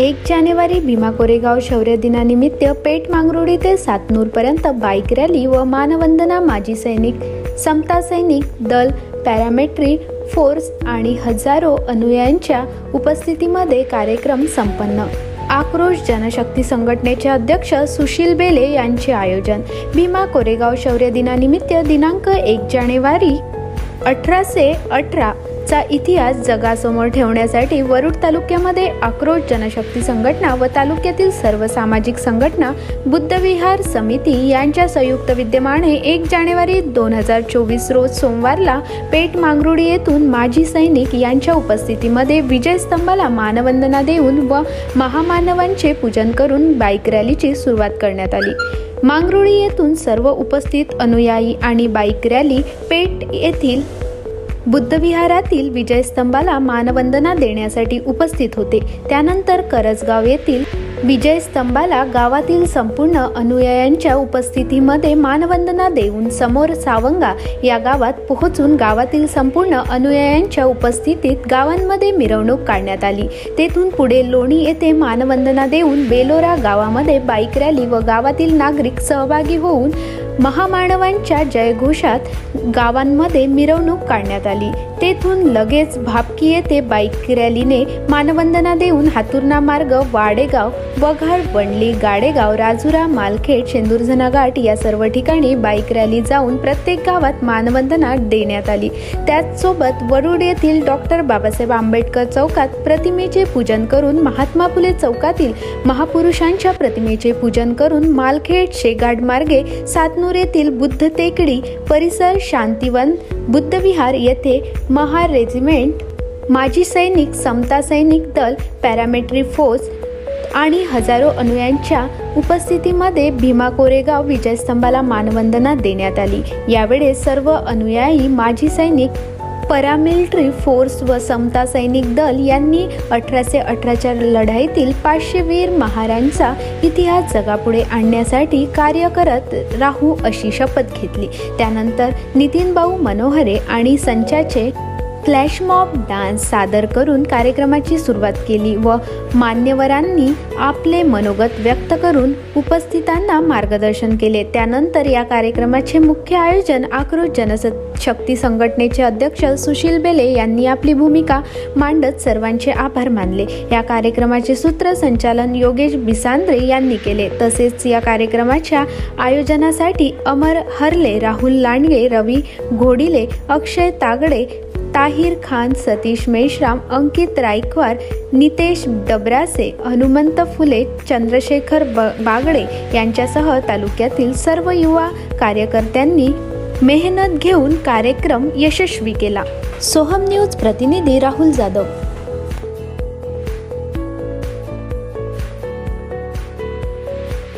एक जानेवारी भीमा कोरेगाव शौर्य दिनानिमित्त पेठ मांगरुळी ते सातनूरपर्यंत बाईक रॅली व मानवंदना माजी सैनिक समता सैनिक दल पॅरामेट्री फोर्स आणि हजारो अनुयायांच्या उपस्थितीमध्ये कार्यक्रम संपन्न. आक्रोश जनशक्ती संघटनेचे अध्यक्ष सुशील बेले यांचे आयोजन. भीमा कोरेगाव शौर्य दिनानिमित्त दिनांक एक जानेवारी अठराशे अठरा चा इतिहास जगासमोर ठेवण्यासाठी वरुड तालुक्यामध्ये आक्रोश जनशक्ती संघटना व तालुक्यातील सर्व सामाजिक संघटना बुद्धविहार समिती यांच्या संयुक्त विद्यमाने एक जानेवारी दोन हजार चोवीस रोज सोमवारला पेठ मांगरुळी येथून माजी सैनिक यांच्या उपस्थितीमध्ये विजयस्तंभाला मानवंदना देऊन व महामानवांचे पूजन करून बाईक रॅलीची सुरुवात करण्यात आली. मांगरुळी येथून सर्व उपस्थित अनुयायी आणि बाईक रॅली पेठ येथील बुद्धविहारातील विजयस्तंभाला मानवंदना देण्यासाठी उपस्थित होते. त्यानंतर करजगाव येथील विजयस्तंभाला गावातील संपूर्ण अनुयायांच्या उपस्थितीमध्ये मानवंदना देऊन समोर सावंगा या गावात पोहोचून गावातील संपूर्ण अनुयायांच्या उपस्थितीत गावांमध्ये मिरवणूक काढण्यात आली. तेथून पुढे लोणी येथे मानवंदना देऊन बेलोरा गावामध्ये बाईक रॅली व गावातील नागरिक सहभागी होऊन महामानवांच्या जयघोषात गावांमध्ये मिरवणूक काढण्यात आली. तेथून लगेच भापकी येथे बाईक रॅलीने मानवंदना देऊन हातुर्णा मार्ग वाडेगाव वघार वणली गाडेगाव राजुरा मालखेड शेंदुरझना घाट या सर्व ठिकाणी बाईक रॅली जाऊन प्रत्येक गावात मानवंदना देण्यात आली. त्याचसोबत वरुड येथील डॉक्टर बाबासाहेब आंबेडकर चौकात प्रतिमेचे पूजन करून महात्मा फुले चौकातील महापुरुषांच्या प्रतिमेचे पूजन करून मालखेड शेगाड मार्गे सातनूर येथील बुद्ध टेकडी परिसर शांतिवन बुद्धविहार येथे महार रेजिमेंट माजी सैनिक समता सैनिक दल पॅरामेट्री फोर्स आणि हजारो अनुयांच्या उपस्थितीमध्ये भीमा कोरेगाव विजयस्तंभाला मानवंदना देण्यात आली. यावेळेस सर्व अनुयायी माजी सैनिक पॅरामिलिटरी फोर्स व समता सैनिक दल यांनी अठराशे अठराच्या लढाईतील पाचशे वीर महारांचा इतिहास जगापुढे आणण्यासाठी कार्य करत राहू अशी शपथ घेतली. त्यानंतर नितीन भाऊ मनोहरे आणि संचाचे फ्लॅशमॉब डान्स सादर करून कार्यक्रमाची सुरुवात केली व मान्यवरांनी आपले मनोगत व्यक्त करून उपस्थितांना मार्गदर्शन केले. त्यानंतर या कार्यक्रमाचे मुख्य आयोजन आक्रोश जनशक्ती संघटनेचे अध्यक्ष सुशील बेले यांनी आपली भूमिका मांडत सर्वांचे आभार मानले. या कार्यक्रमाचे सूत्रसंचालन योगेश बिसांद्रे यांनी केले. तसेच या कार्यक्रमाच्या आयोजनासाठी अमर हरले राहुल लांडगे रवी घोडिले अक्षय तागडे ताहिर खान सतीश मेश्राम अंकित रायकवार नितेश डबरासे हनुमंत फुले चंद्रशेखर ब बागडे यांच्यासह तालुक्यातील सर्व युवा कार्यकर्त्यांनी मेहनत घेऊन कार्यक्रम यशस्वी केला. सोहम न्यूज प्रतिनिधी राहुल जाधव.